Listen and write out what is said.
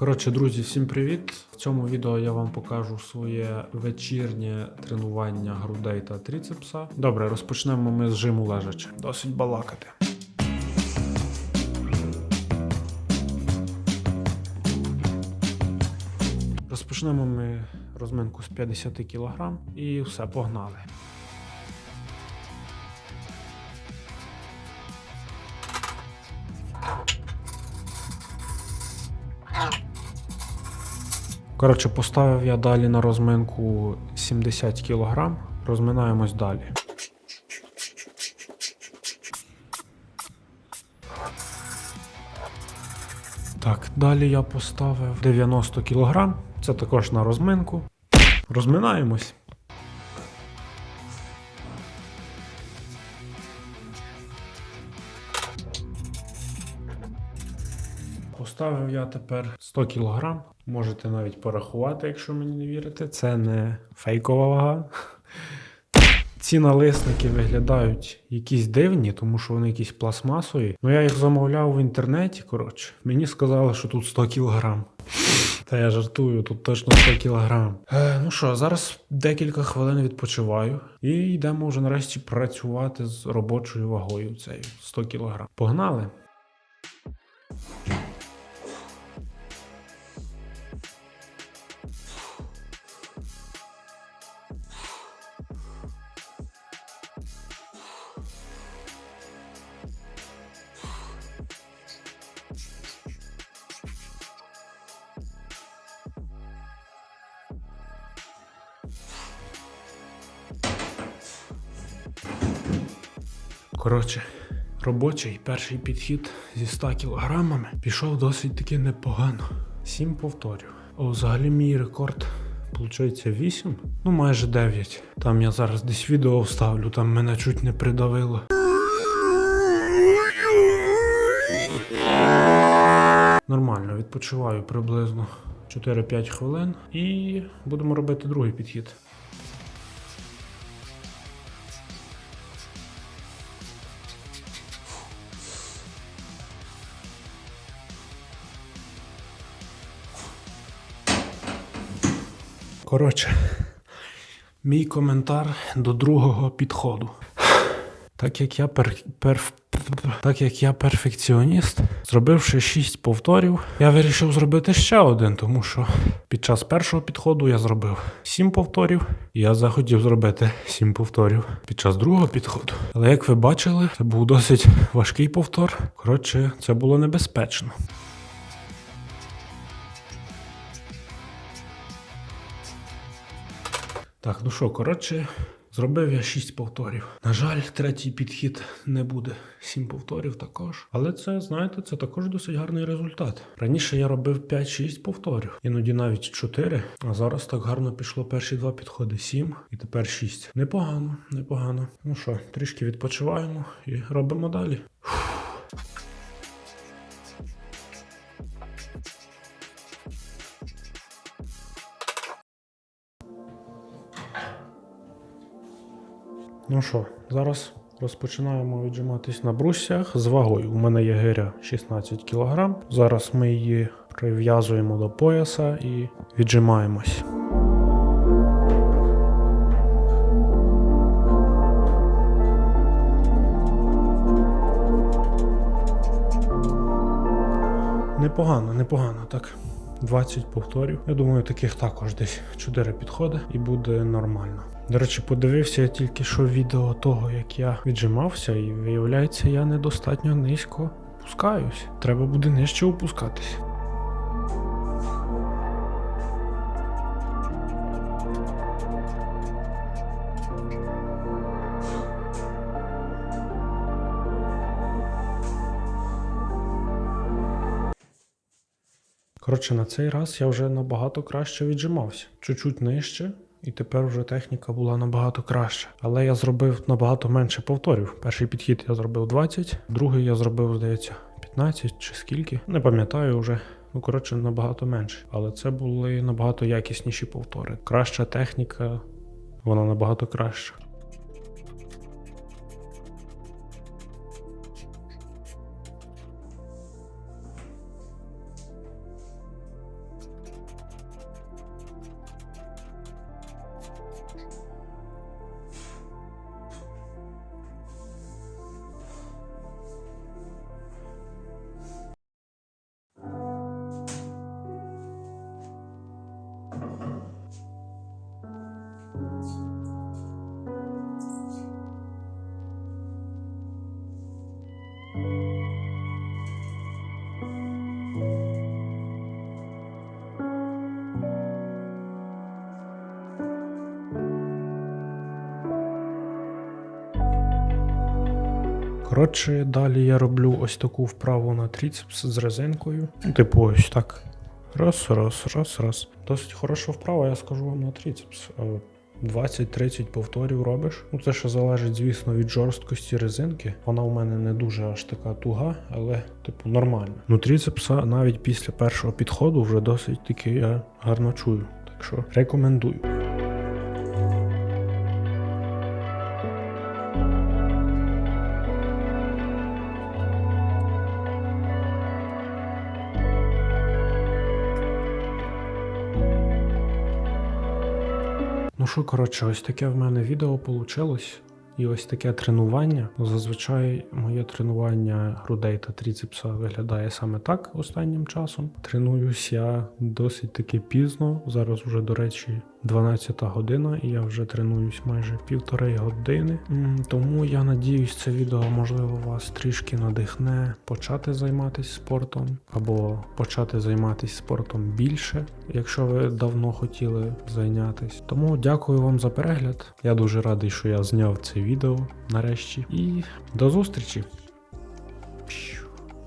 Коротше, друзі, всім привіт! В цьому відео я вам покажу своє вечірнє тренування грудей та тріцепса. Добре, розпочнемо ми з жиму лежачи. Досить балакати. Розпочнемо ми розминку з 50 кг і все, погнали. Коротше, поставив я далі на розминку 70 кг. Розминаємось далі. Так, далі я поставив 90 кг. Це також на розминку. Розминаємось. Поставив я тепер 100 кг. Можете навіть порахувати, якщо мені не вірите. Це не фейкова вага. Ці налисники виглядають якісь дивні, тому що вони якісь пластмасові. Ну я їх замовляв в інтернеті. Коротше, мені сказали, що тут 100 кг. Та я жартую, тут точно 100 кг. Е, ну що, зараз декілька хвилин відпочиваю і йдемо вже нарешті працювати з робочою вагою цією 100 кг. Погнали! Коротше, робочий перший підхід зі 100 кілограмами пішов досить таки непогано. Сім повторів. О, взагалі мій рекорд виходить 8, ну майже 9. Там я зараз десь відео вставлю, там мене чуть не придавило. Нормально, відпочиваю приблизно 4-5 хвилин і будемо робити другий підхід. Коротше, мій коментар до другого підходу. Так як я пер, перф, так як я перфекціоніст, зробивши 6 повторів, я вирішив зробити ще один, тому що під час першого підходу я зробив 7 повторів, і я захотів зробити 7 повторів під час другого підходу. Але як ви бачили, це був досить важкий повтор. Коротше, це було небезпечно. Так, ну що, коротше, зробив я 6 повторів. На жаль, третій підхід не буде 7 повторів також. Але це, знаєте, це також досить гарний результат. Раніше я робив 5-6 повторів, іноді навіть 4. А зараз так гарно пішло перші два підходи 7 і тепер 6. Непогано, непогано. Ну що, трішки відпочиваємо і робимо далі. Ну що, зараз розпочинаємо віджиматись на брусьях з вагою. У мене є гиря 16 кг. Зараз ми її прив'язуємо до пояса і віджимаємось. Непогано, непогано так. 20 повторів. Я думаю, таких також десь 4 підходи і буде нормально. До речі, подивився я тільки що відео того, як я віджимався, і виявляється, я недостатньо низько опускаюсь. Треба буде нижче опускатись. Коротше, на цей раз я вже набагато краще віджимався. Чуть-чуть нижче, і тепер вже техніка була набагато краща. Але я зробив набагато менше повторів. Перший підхід я зробив 20, другий я зробив, здається, 15 чи скільки. Не пам'ятаю вже. Ну, коротше, набагато менше. Але це були набагато якісніші повтори. Краща техніка, вона набагато краща. Коротше, далі я роблю ось таку вправу на тріцепс з резинкою. Типу, ось так. Раз, раз, раз, раз. Досить хороша вправа, я скажу вам на тріцепс. Е, 20-30 повторів робиш. Ну, це ще залежить, звісно, від жорсткості резинки. Вона у мене не дуже аж така туга, але, типу, нормальна. Ну, тріцепса навіть після першого підходу вже досить таки я гарно чую. Так що рекомендую. Ну що, коротше, ось таке в мене відео вийшло. І ось таке тренування. Ну, Зазвичай моє тренування грудей та тріцепса виглядає саме так останнім часом. Тренуюсь я досить таки пізно. Зараз вже, до речі, 12 година, і я вже тренуюсь майже півтори години. Тому я надіюсь, це відео можливо вас трішки надихне почати займатися спортом або почати займатися спортом більше, якщо ви давно хотіли зайнятися. Тому дякую вам за перегляд. Я дуже радий, що я зняв це відео нарешті. І до зустрічі!